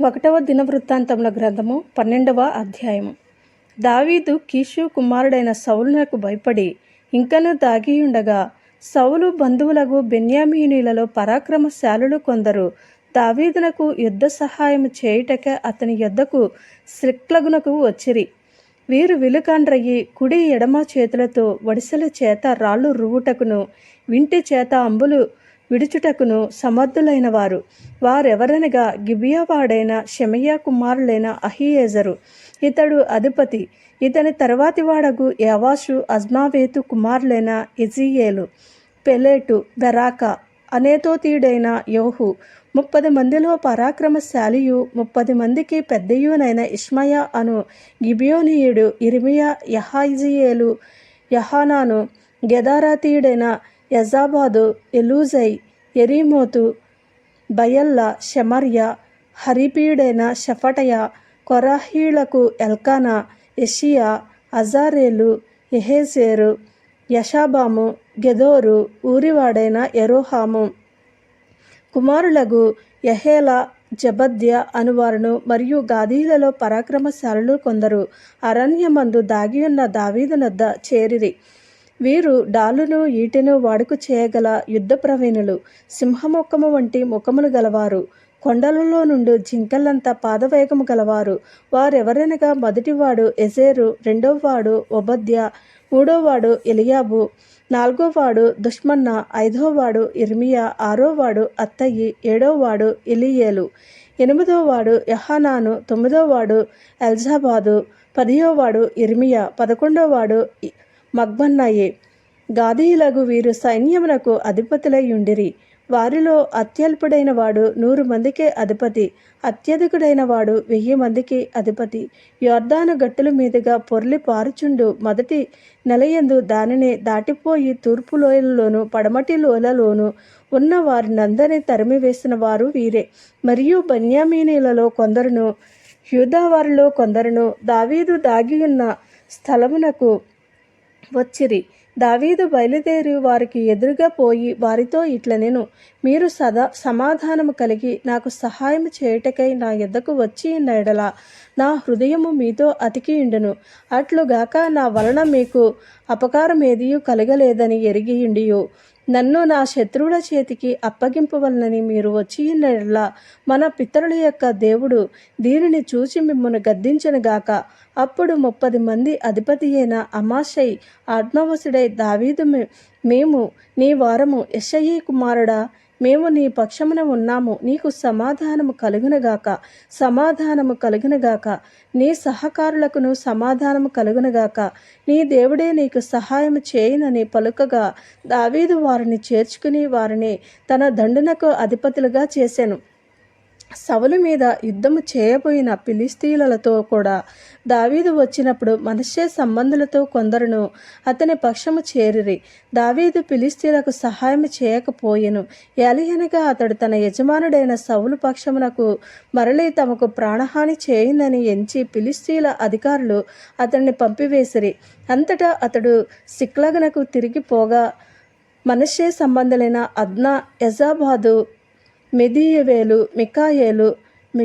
ఒకటవ దినవృత్తాంతముల గ్రంథము పన్నెండవ అధ్యాయము. దావీదు కీషు కుమారుడైన సౌలునకు భయపడి ఇంకను దాగియుండగా సౌలు బంధువులకు బెన్యామీనీలలో పరాక్రమశాలులు కొందరు దావీదునకు యుద్ధ సహాయం చేయుటక అతని యుద్ధకు శ్రిక్లగునకు వచ్చిరి. వీరు విలుకాండ్రయ్యి కుడి ఎడమ చేతులతో వడిసెల చేత రాళ్ళు రువ్వుటకును వింటి చేత అంబులు విడుచుటకును సమర్థులైన వారు వారెవరనగా గిబియావాడైన షెమయ్య కుమారులైన అహియేజరు. ఇతడు అధిపతి. ఇతని తర్వాతి వాడగు యావాషు అజ్మావేతు కుమారులైన ఇజియేలు పెలేటు బెరాక అనేతోతీయుడైన యోహు. ముప్పది మందిలో పరాక్రమశాలియు ముప్పది మందికి పెద్దయునైన ఇష్మయ అను గిబియోనీయుడు ఇరిమియా యహాయిజియేలు యహానాను గెదారాతీయుడైన యజాబాదు ఎలూజై ఎరీమోతు బయల్ల షమర్య హరిపీడైన షఫటయ కొరాహీలకు ఎల్కానా యషియా అజారేలు ఎహేసేరు యషాబాము గెదోరు ఊరివాడైన ఎరోహాము కుమారులకు యహేల జబద్య అనువారును మరియు గాదీలలో పరాక్రమశాలులు కొందరు అరణ్యమందు దాగియున్న దావీదునద్ద చేరిరి. వీరు డాలును ఈటెను వాడుకు చేయగల యుద్ధ ప్రవీణులు. సింహముఖము వంటి ముఖములు గలవారు. కొండలలో నుండి జింకలంత పాదవేగము గలవారు. వారెవరనగా మొదటివాడు ఎజేరు రెండోవాడు ఒబద్య మూడోవాడు ఎలియాబు నాలుగోవాడు దుష్మన్న ఐదోవాడు ఇర్మియా ఆరోవాడు అత్తయి ఏడోవాడు ఇలియేలు ఎనిమిదోవాడు యహానాను తొమ్మిదోవాడు ఎల్జాబాదు పదియోవాడు ఇర్మియా పదకొండోవాడు మగ్బన్నయే గాదీయులకు వీరు సైన్యమునకు అధిపతులై ఉండిరి వారిలో అత్యల్పుడైన వాడు నూరు మందికే అధిపతి. అత్యధికుడైన వాడు వెయ్యి మందికి అధిపతి. యొర్దాను గట్టుల మీదుగా పొర్లి పారుచుండు మొదటి నెలయందు దానిని దాటిపోయి తూర్పు లోయలలోను పడమటి లోయలలోను ఉన్న వారినందరినీ తరిమివేసిన వారు వీరే. మరియు బన్యామీనీలలో కొందరును యూదావారిలో కొందరును దావీదు దాగి ఉన్న స్థలమునకు వచ్చిరి. దావీదు బయలుదేరి వారికి ఎదురుగా పోయి వారితో ఇట్లనెను మీరు సదా సమాధానము కలిగి నాకు సహాయం చేయుటకై నా ఎద్దకు వచ్చి నెడల నా హృదయము మీతో అతికియుండును అట్లుగాక నా వలన మీకు అపకారం ఏదియు కలగలేదని ఎరిగి ఇండియు నన్ను నా శత్రువుల చేతికి అప్పగింపవలనని మీరు వచ్చి మన పితరుల యొక్క దేవుడు దీనిని చూచి మిమ్మల్ని గద్దించనుగాక అప్పుడు ముప్పది మంది అధిపతి అయిన అమాశై ఆత్మవసుడై దావీదు మేము నీ వారము యశయ్య కుమారుడా మేము నీ పక్షమున ఉన్నాము. నీకు సమాధానము కలుగునగాక సమాధానము కలుగునగాక నీ సహకారులకును సమాధానము కలుగునగాక నీ దేవుడే నీకు సహాయం చేయనని పలుకగా దావీదు వారిని చేర్చుకుని వారిని తన దండునకు అధిపతులుగా చేశాను సవలు మీద యుద్ధము చేయబోయిన పిలిస్తీలతో కూడా దావీదు వచ్చినప్పుడు మనషే సంబంధులతో కొందరును అతని పక్షము చేరిరి. దావీదు పిలిస్తీలకు సహాయం చేయకపోయెను. ఎలియనగా అతడు తన యజమానుడైన సవులు పక్షమునకు మరలి తమకు ప్రాణహాని చేయిందని ఎంచి పిలిస్తీల అధికారులు అతన్ని పంపివేసిరి. అంతటా అతడు సిక్లగనకు తిరిగిపోగా Manasseh సంబంధులైన Adnah Jozabad Jediael Michael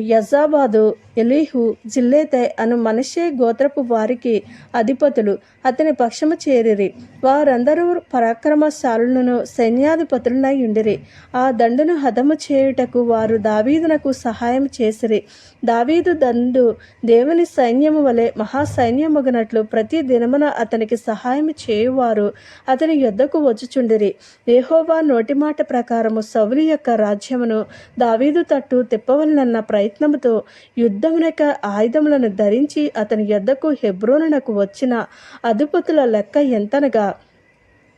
Jozabad Elihu Zillethai అను మనషే గోత్రపు వారికి అధిపతులు. అతని పక్షము చేరిరి. వారందరూ పరాక్రమశాలులను సైన్యాధిపతులనై ఉండిరి. ఆ దండును హతము చేయుటకు వారు దావీదునకు సహాయం చేసిరి. దావీదు దండు దేవుని సైన్యము వలె మహాసైన్యముగనట్లు ప్రతి దినమున అతనికి సహాయం చేయువారు అతని యుద్ధకు వచ్చుచుండిరి. ఏహోవా నోటి మాట ప్రకారము సౌలి యొక్క రాజ్యమును దావీదు తట్టు తిప్పవలనన్న ప్రయత్నముతో యుద్ధ యుద్ధమునక ఆయుధములను ధరించి అతని యొద్దకు హెబ్రోనునకు వచ్చిన అధిపతుల లెక్క ఎంతనగా?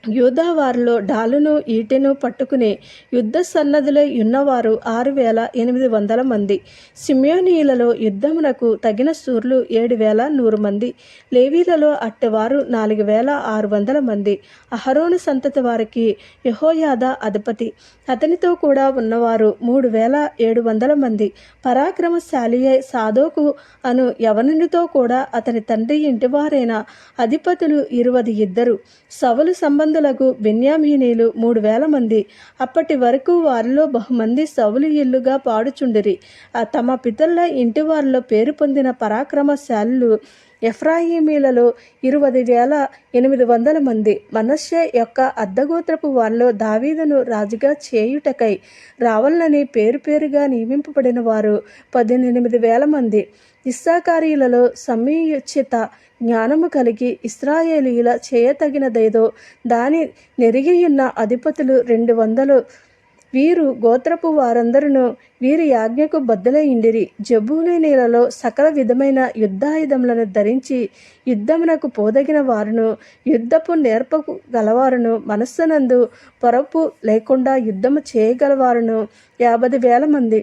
యూదావారిలో డాలును ఈటెను పట్టుకుని యుద్ధ సన్నదులై ఉన్నవారు ఆరు వేల ఎనిమిది వందల మంది. సిమ్యోనీలలో యుద్ధమునకు తగిన సూర్లు ఏడు వేల నూరు మంది. లేవీలలో అట్టవారు నాలుగు వేల ఆరు వందల మంది. అహరోను సంతతి వారికి యహోయాద అధిపతి. అతనితో కూడా ఉన్నవారు మూడు వేల ఏడు వందల మంది. పరాక్రమశాలి సాధోకు అను యవనునితో కూడా అతని తండ్రి ఇంటివారైన అధిపతులు ఇరువది ఇద్దరు. సవలు సంబంధ సంబంధులకు బెన్యామీనీలు మూడు వేల మంది. అప్పటి వరకు వారిలో బహుమంది సవులు ఇల్లుగా పాడుచుండిరి. తమ పితల్ల ఇంటి వారిలో పేరు పొందిన పరాక్రమశాలులు ఎఫ్రాయిమీలలో ఇరవై వేల ఎనిమిది వందల మంది మనశ్శే యొక్క అర్ధగోత్రపు వారిలో దావీదును రాజుగా చేయుటకై రావాలని పేరు పేరుగా నియమింపబడిన వారు పద్దెనిమిది వేల మంది. ఇస్సాకారీలలో సమయోచిత జ్ఞానము కలిగి ఇస్రాయేలీల చేయతగినదేదో దాని నెరిగియున్న అధిపతులు రెండు వందలు వీరు గోత్రపు వారందరూ వీరి యాజ్ఞకు బద్దులైండిరి జబూలనీలలో సకల విధమైన యుద్ధాయుధములను ధరించి యుద్ధమునకు పోదగిన వారును యుద్ధపు నేర్పకు గలవారును మనస్సునందు పొరపు లేకుండా యుద్ధము చేయగలవారును యాభై వేల మంది.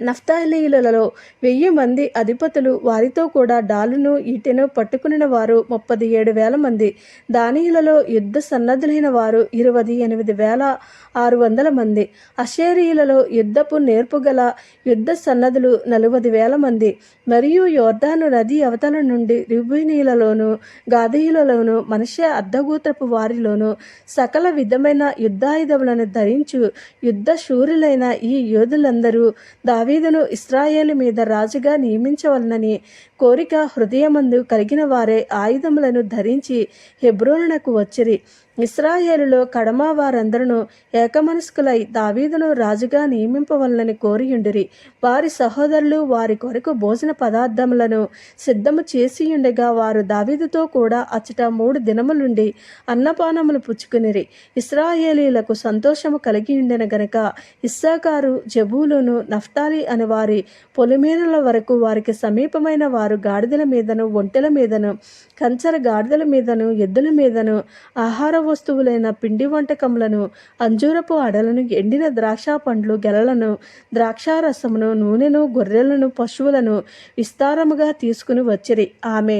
నఫ్తాలీలలో వెయ్యి మంది అధిపతులు వారితో కూడా డాలును ఈటెను పట్టుకుని వారు ముప్పది ఏడు వేల మంది. దానియులలో యుద్ధ సన్నద్ధులైన వారు ఇరవై ఎనిమిది వేల ఆరు వందల మంది. అషేరీయులలో యుద్ధపు నేర్పుగల యుద్ధ సన్నద్ధులు నలభై వేల మంది. మరియు యోర్ధాను నది అవతల నుండి రిబునీలలోను గాదీయులలోను మనిషి అర్ధగోత్రపు వారిలోను సకల విధమైన యుద్ధాయుధములను ధరించు యుద్ధ శూరులైన ఈ యోధులందరూ దావీదును ఇస్రాయేలు మీద రాజుగా నియమించవలనని కోరిక హృదయమందు కలిగిన వారే ఆయుధములను ధరించి హెబ్రోనునకు వచ్చిరి. ఇస్రాయేలులో కడమ వారందరూ ఏకమనస్కులై దావీదును రాజుగా నియమింపవలనని కోరియుండిరి. వారి సహోదరులు వారి కొరకు భోజన పదార్థములను సిద్ధము చేసియుండగా వారు దావీదుతో కూడా అచ్చట మూడు దినములుండి అన్నపానములు పుచ్చుకునిరి. ఇస్రాయేలీలకు సంతోషము కలిగి ఉండిన గనక ఇస్సాకారు జబూలును నఫ్తాలి అని వారి పొలిమేరల వరకు వారికి సమీపమైన వారు గాడిదల మీదను ఒంటెల మీదను కంచర గాడిదల మీదను ఎద్దుల మీదను ఆహార వస్తువులైన పిండి వంటకములను అంజూరపు అడలను ఎండిన ద్రాక్ష పండ్లు గెలలను ద్రాక్షారసమును నూనెను గొర్రెలను పశువులను విస్తారముగా తీసుకుని వచ్చిరి. ఆమె